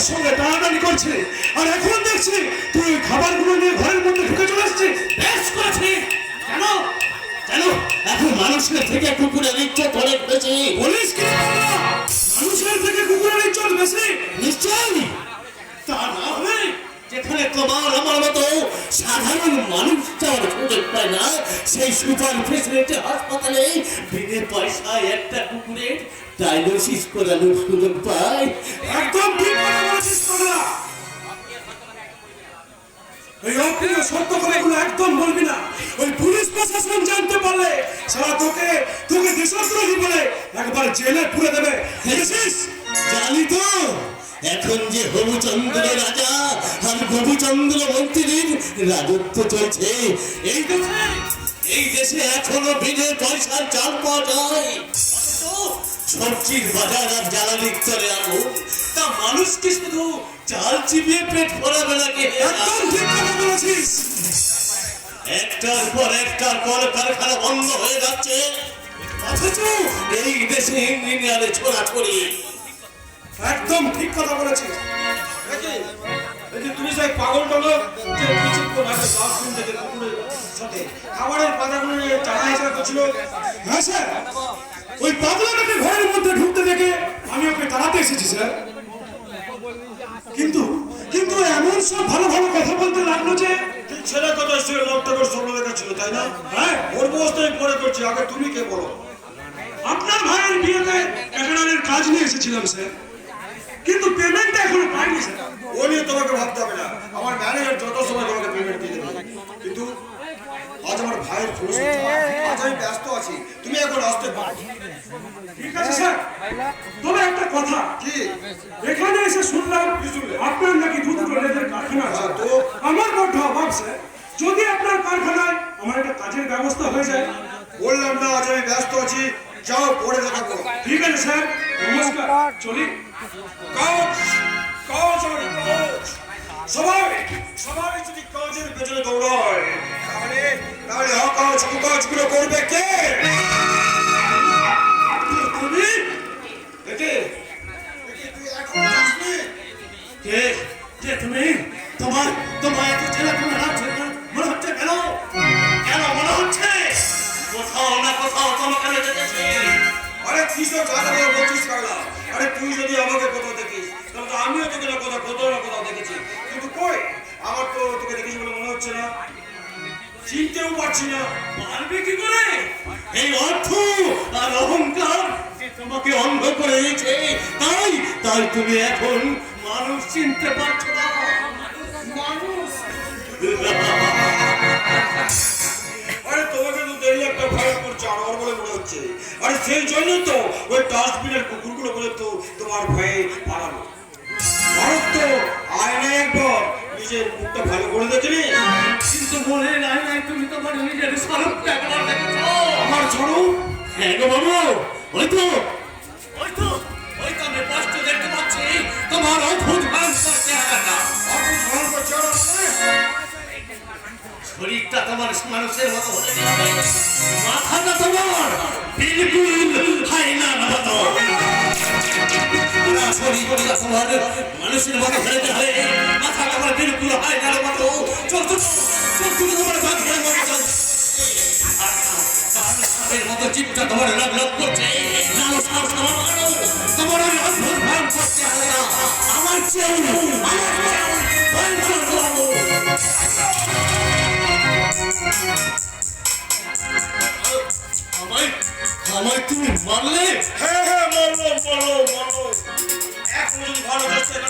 কুকুরগুলোর সঙ্গে টানাটানি করছে। আর এখন দেখছি তুই ওই খাবারগুলো নিয়ে ঘরের মধ্যে ঢুকে চলে আসছিস। বেশ করেছি। কেন? জানো এখন মানুষের থেকে কুকুরের ইজ্জত অনেক বেশি। বলিস কি? মানুষের থেকে কুকুরের ইজ্জত বেশি? নিশ্চয়ই। তা না হলে যেখানে তোমার আমার মতো সাধারণ মানুষ যাওয়ার না সেই সুপার ফেসিলিটি হাসপাতালে বিনে পয়সায় একটা কুকুরের ডায়াগনোসিস করানোর সুযোগ পায় একদম ঠিক পাগলা অপ্রিয় সত্য কথাগুলো একদম বলবি না। ওই পুলিশ প্রশাসন জানতে পারলে সারা তোকে তোকে দেশদ্রোহী বলে একবার জেলে পুরে দেবে। জানি তো। এখন যে হবুচন্দ্র রাজা আর হবুচন্দ্র মন্ত্রীর রাজত্ব চলছে এই দেশে এই দেশে এখনও বিনে পয়সার চাল পাওয়া যায়। সবজির বাজার আর জ্বালানি চলে আগুন তা মানুষ কি শুধু চাল চিবিয়ে পেট ভরাবে নাকি? একদম ঠিক কথা বলেছিস। একটার পর একটার কল কারখানা বন্ধ হয়ে যাচ্ছে। অথচ এই দেশে ইঞ্জিনিয়ারে ছোড়াছড়ি একদম ঠিক কথা বলেছিস। দেখি দেখি তুমি সেই পাগল টাগল যে কিছুক্ষণ আগে ডাস্টবিন থেকে কুকুরের সাথে খাবারের পাতাগুলো নিয়ে টানা হেঁচড়া করছিল। হ্যাঁ স্যার। ওই পাগলাটাকে ঘরের মধ্যে ঢুকতে দেখে আমি ওকে তাড়াতে এসেছি স্যার। কিন্তু কিন্তু এমন সব ভালো ভালো কথা বলতে লাগল যে ছেলে কথা সে স্বপ্ন দেখাচ্ছিল তাই না? হ্যাঁ। ওর বস্তায় পরে করছি আগে তুমি কে বলো? আপনার ভাইয়ের বিয়েতে কাজ নিয়ে এসেছিলাম স্যার। এখনও পাইনি স্যার ও নিয়ে তোমাকে ভাবতে হবে না। আমার ম্যানেজার যত সময় তোমাকে পেমেন্ট দিয়ে দেবে। কিন্তু আজ আমার ভাইয়ের ফুল আজ আমি ব্যস্ত আছি। তুমি এখন আসতে পারো। ঠিক আছে স্যার? তবে একটা কথা। কি? এখানে এসে শুনলাম আপনার নাকি কলেজের কারখানা আছে। হ্যাঁ, তো? আমার বড্ড অভাব স্যার। যদি আপনার কারখানায় আমার একটা কাজের ব্যবস্থা হয়ে যায়। বললাম না আজ আমি ব্যস্ত আছি। যাও পরে দেখা করো ঠিক আছে স্যার। নমস্কার। চলি। কাজ কাজ আর কাজ। সবাই সবাই যদি কাজের পেছনে দৌড়ায়, তাহলে তাহলে অকাজ কুকাজগুলো করবে কে? তুমি? একে কে? কে তুমি? তোমার তোমার এত হচ্ছে কেন হচ্ছে? কোথাও না কোথাও তোমাকে দেখেছি সব জায়গা কই আমার তো তোকে দেখিস বলে মনে হচ্ছে না। চিনতেও পারছি না। পারবে কি করে? এই অর্থ আর অহংকার তোমাকে অন্ধ করে দিয়েছে তাই তাই তুমি এখন মানুষ চিনতে পারছ না। মানুষ। আরে তোমাকে তো দেখলে একটা ভয়ঙ্কর জানোয়ার বলে মনে হচ্ছে। আরে সেই জন্য তো ওই ডাস্টবিনের কুকুরগুলো বলে তো তোমার ভয়ে পালানো ভারত তো আয়নায় একবার নিজের মুখটা ভালো করে দেখলি কিন্তু মনে নাই নাই তুমি তোমার নিজের স্বরূপটা একবার দেখেছ। আমার ঝড়ো হ্যাঁ গো বাবু ওই তো। ওই তো ওই তো আমি স্পষ্ট দেখতে পাচ্ছি তোমার অদ্ভুত ভয়ঙ্কর চেহারাটা আপনি ভয়ঙ্কর চেহারা শরীরটা তোমার মানুষের মতো হতে মাথাটা তোমার বিলকুল হাইনার মতো। শরীরটা তোমার মানুষের মতো হতে যাবে মাথা তোমার বিলকুল হাইনার মতো চোখ চোখ তোমার বাঘের মতো চলছে। মতো চিপটা তোমার লাভ লাভ করছে। তোমার মারো তোমার ওই অদ্ভুত ভয়ঙ্কর চেহারা আমার চেয়ে আমার চেয়ে আমায় তুমি মারলে? হ্যাঁ হ্যাঁ মারলো মারলো মারলো এক মিনিট ভালো না হলে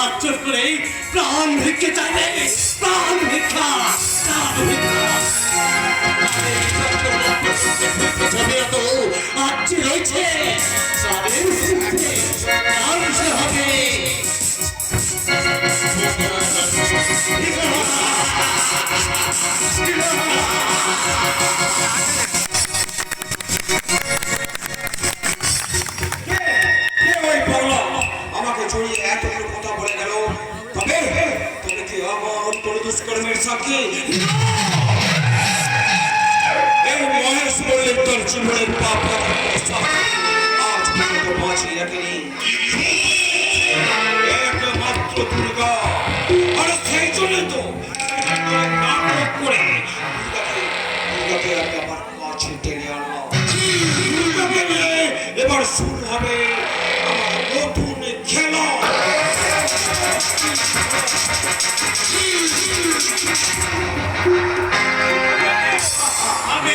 হাত করে প্রাণ ভিক্ষে চাইবে প্রাণ ভিক্ষা প্রাণ ভিক্ষা। রয়েছে হবে। কে দুষ্কর্মের সাক্ষী এই মহেশ বললে তোর জীবনের পাপ আজ পর্যন্ত বাঁচিয়ে রাখিনি। একমাত্র দুর্গা। আর এবার শুরু হবে